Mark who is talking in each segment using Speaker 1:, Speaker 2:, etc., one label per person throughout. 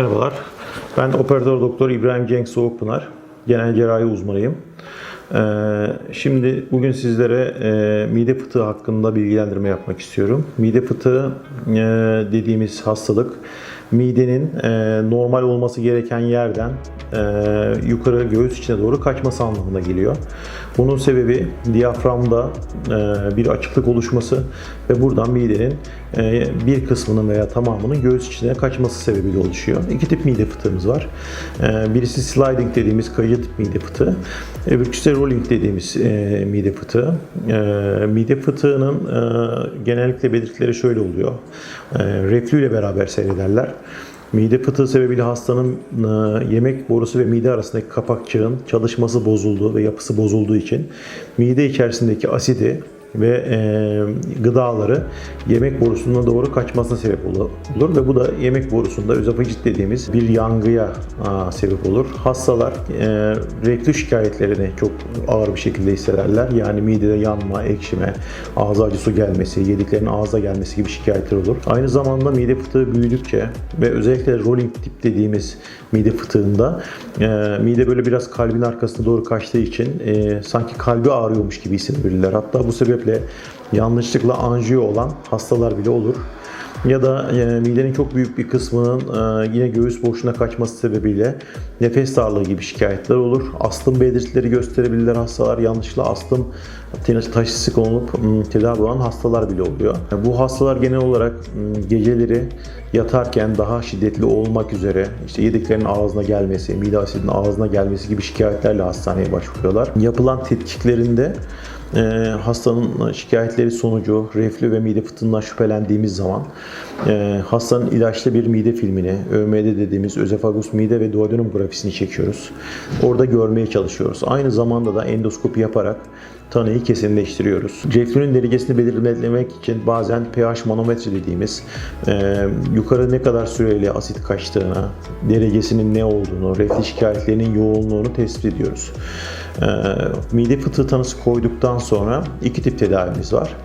Speaker 1: Merhabalar. Ben operatör doktor İbrahim Cenk Soğukpınar. Genel cerrahi uzmanıyım. Ee, Şimdi bugün sizlere e, mide fıtığı hakkında bilgilendirme yapmak istiyorum. Mide fıtığı e, dediğimiz hastalık midenin e, normal olması gereken yerden e, yukarı göğüs içine doğru kaçması anlamına geliyor. Bunun sebebi diyaframda e, bir açıklık oluşması ve buradan midenin e, bir kısmının veya tamamının göğüs içine kaçması sebebiyle oluşuyor. İki tip mide fıtığımız var. E, Birisi sliding dediğimiz kayıcı tip mide fıtığı. Öbürküsü rolling dediğimiz e, mide fıtığı. E, Mide fıtığının e, genellikle belirtileri şöyle oluyor. E, Reflü ile beraber seyrederler. Mide fıtığı sebebiyle hastanın e, yemek borusu ve mide arasındaki kapakçığın çalışması bozulduğu ve yapısı bozulduğu için mide içerisindeki asidi ve e, gıdaları yemek borusuna doğru kaçmasına sebep ol- olur ve bu da yemek borusunda özofajit dediğimiz bir yangıya aa, sebep olur. Hastalar e, reflü şikayetlerini çok ağır bir şekilde hissederler. Yani midede yanma, ekşime, ağza acı su gelmesi, yediklerinin ağza gelmesi gibi şikayetler olur. Aynı zamanda mide fıtığı büyüdükçe ve özellikle rolling tip dediğimiz mide fıtığında e, mide böyle biraz kalbin arkasına doğru kaçtığı için e, sanki kalbi ağrıyormuş gibi hissedebilirler. Hatta bu sebeple yanlışlıkla anjiyo olan hastalar bile olur. Ya da e, midenin çok büyük bir kısmının e, yine göğüs boşluğuna kaçması sebebiyle nefes darlığı gibi şikayetler olur. Astım belirtileri gösterebilirler hastalar. Yanlışlıkla astım taşısı konulup tedavi olan hastalar bile oluyor. Bu hastalar genel olarak geceleri yatarken daha şiddetli olmak üzere işte yediklerinin ağzına gelmesi, mide asidinin ağzına gelmesi gibi şikayetlerle hastaneye başvuruyorlar. Yapılan tetkiklerinde e, hastanın şikayetleri sonucu reflü ve mide fıtığından şüphelendiğimiz zaman e, hastanın ilaçlı bir mide filmini, ÖMD dediğimiz özefagus mide ve duodenum grafisini çekiyoruz. Orada görmeye çalışıyoruz. Aynı zamanda da endoskopi yaparak tanıyı kesinleştiriyoruz. Reflünün derecesini belirlemek için bazen pH manometre dediğimiz e, yukarı ne kadar süreyle asit kaçtığını, derecesinin ne olduğunu, reflü şikayetlerinin yoğunluğunu tespit ediyoruz. E, mide fıtığı tanısı koyduktan sonra iki tip tedavimiz var.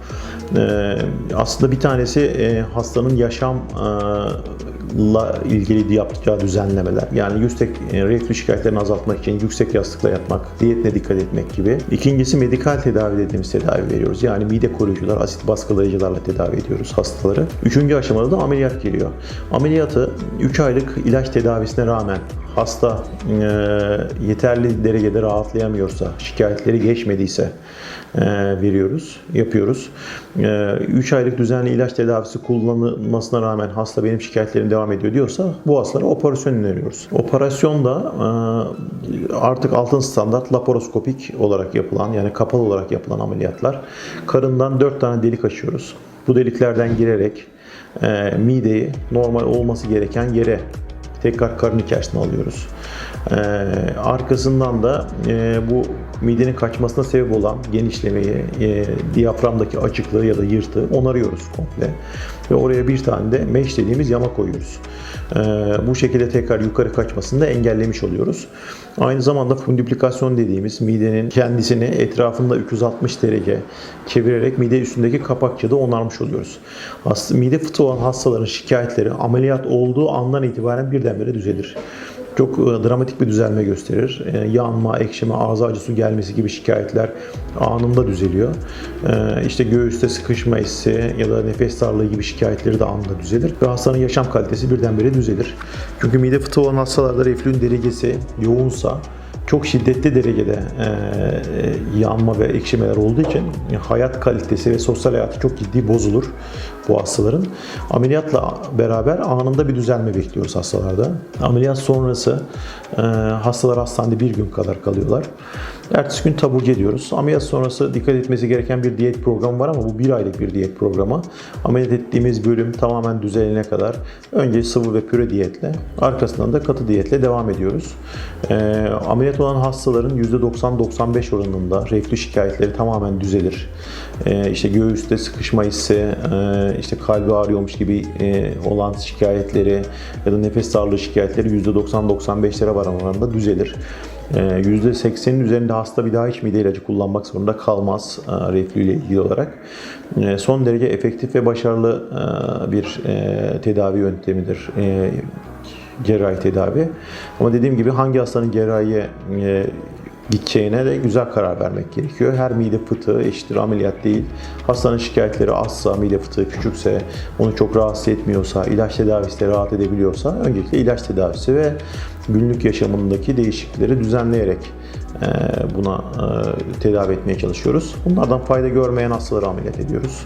Speaker 1: E, aslında bir tanesi e, hastanın yaşam e, la ilgili yapacağı düzenlemeler. Yani yüksek e, reflü şikayetlerini azaltmak için yüksek yastıkla yatmak, diyetine dikkat etmek gibi. İkincisi medikal tedavi dediğimiz tedavi veriyoruz. Yani mide koruyucular, asit baskılayıcılarla tedavi ediyoruz hastaları. Üçüncü aşamada da ameliyat geliyor. Ameliyatı 3 aylık ilaç tedavisine rağmen hasta e, yeterli derecede rahatlayamıyorsa, şikayetleri geçmediyse e, veriyoruz, yapıyoruz. 3 aylık düzenli ilaç tedavisi kullanılmasına rağmen hasta benim şikayetlerim devam ediyor diyorsa bu hastalara operasyon öneriyoruz. Operasyon da e, artık altın standart laparoskopik olarak yapılan yani kapalı olarak yapılan ameliyatlar. Karından 4 tane delik açıyoruz. Bu deliklerden girerek e, mideyi normal olması gereken yere tekrar karın içerisine alıyoruz. Ee, arkasından da e, bu midenin kaçmasına sebep olan genişlemeyi, e, diyaframdaki açıklığı ya da yırtığı onarıyoruz komple. Ve oraya bir tane de mesh dediğimiz yama koyuyoruz. Ee, bu şekilde tekrar yukarı kaçmasını da engellemiş oluyoruz. Aynı zamanda fundiplikasyon dediğimiz midenin kendisini etrafında 360 derece çevirerek mide üstündeki kapakçıda onarmış oluyoruz. Aslında mide fıtığı olan hastaların şikayetleri ameliyat olduğu andan itibaren birdenbire düzelir çok e, dramatik bir düzelme gösterir. E, yanma, ekşime, ağza acı su gelmesi gibi şikayetler anında düzeliyor. E, işte göğüste sıkışma hissi ya da nefes darlığı gibi şikayetleri de anında düzelir. Ve hastanın yaşam kalitesi birdenbire düzelir. Çünkü mide fıtığı olan hastalarda reflün derecesi yoğunsa çok şiddetli derecede e, yanma ve ekşimeler olduğu için hayat kalitesi ve sosyal hayatı çok ciddi bozulur bu hastaların. Ameliyatla beraber anında bir düzelme bekliyoruz hastalarda. Ameliyat sonrası e, hastalar hastanede bir gün kadar kalıyorlar. Ertesi gün taburcu ediyoruz. Ameliyat sonrası dikkat etmesi gereken bir diyet programı var ama bu bir aylık bir diyet programı. Ameliyat ettiğimiz bölüm tamamen düzelene kadar önce sıvı ve püre diyetle arkasından da katı diyetle devam ediyoruz. E, ameliyat olan hastaların %90-95 oranında reflü şikayetleri tamamen düzelir. E, işte göğüste sıkışma hissi, e, işte kalbi ağrıyormuş gibi e, olan şikayetleri ya da nefes darlığı şikayetleri %90-95'lere varan oranda düzelir. %80'in üzerinde hasta bir daha hiç mide ilacı kullanmak zorunda kalmaz e, reflü ile ilgili olarak. E, Son derece efektif ve başarılı e, bir e, tedavi yöntemidir. Cerrahi tedavi. Ama dediğim gibi hangi hastanın cerrahiye gideceğine de güzel karar vermek gerekiyor. Her mide fıtığı eşittir ameliyat değil. Hastanın şikayetleri azsa, mide fıtığı küçükse, onu çok rahatsız etmiyorsa, ilaç tedavisi de rahat edebiliyorsa öncelikle ilaç tedavisi ve günlük yaşamındaki değişiklikleri düzenleyerek e, buna e, tedavi etmeye çalışıyoruz. Bunlardan fayda görmeyen hastaları ameliyat ediyoruz.